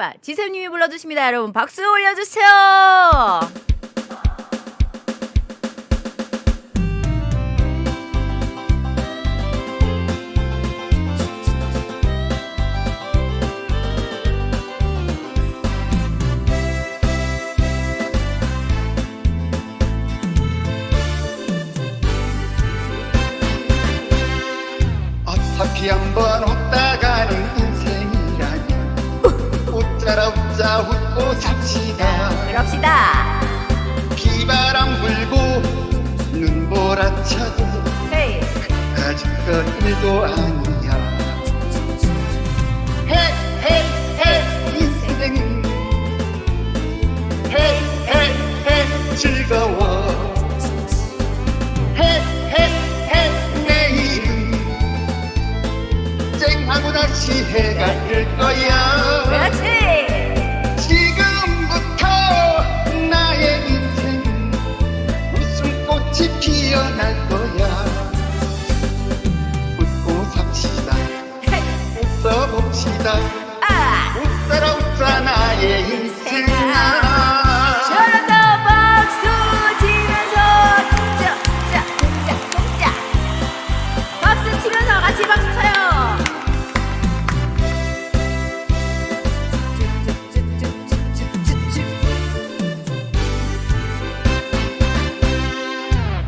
아, 지샘님이 불러주십니다. 여러분 박수 올려주세요. 어차피 한번 웃다가는 웃자 웃고 삽시다 그럽시다. 비바람 불고 눈보라 쳐도 헤이. 아직 건 일도 아니야 헤헤헤 인생 헤헤헤 즐거워 헤헤헤 내일은 쨍하고 다시 해가 뜰 거야 그렇지. 웃어봅시다. 아. 웃어라 웃자 나의 인생아. 잘한다 박수 치면서 쿵짜 쿵짜 쿵짜 쿵짜 박수 치면서 같이 박수 쳐요.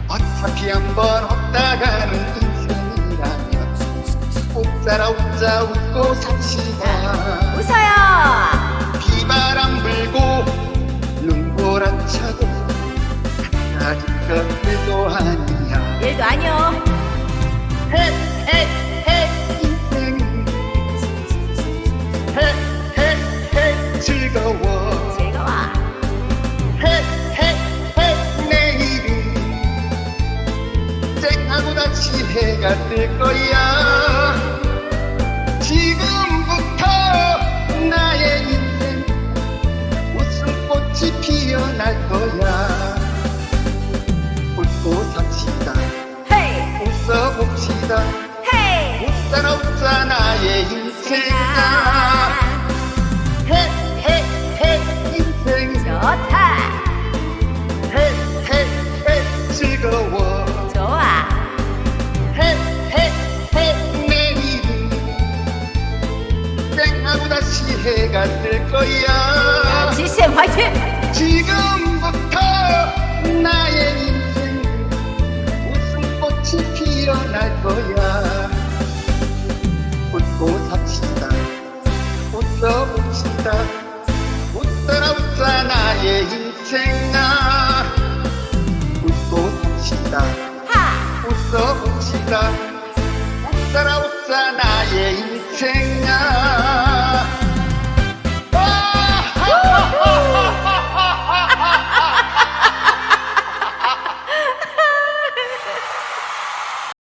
어차피 한번 인생이라면 웃자라 웃자 웃고 삽시다. 웃어요. 비바람 불고 눈보라 쳐도 아직 것들도 아니야. 일도 아니요. 헤헤헤 인생 헤헤헤 즐거워. 즐거워. 헤헤헤 내일은 쨍하고 다시 해가 뜰 거야 지금부터 나의 인생 웃음꽃이 피어날 거야. 웃고 삽시다. 헤이! 웃어봅시다 해가 뜰 거야. 지쌤 화이팅! 지금부터 나의 인생 웃음꽃이 피어날 거야. 웃고 삽시다. 웃어봅시다. 웃더라 웃자 나의 인생아. 웃고 삽시다. 하! 웃어봅시다. 웃더라 웃자 나의 인생아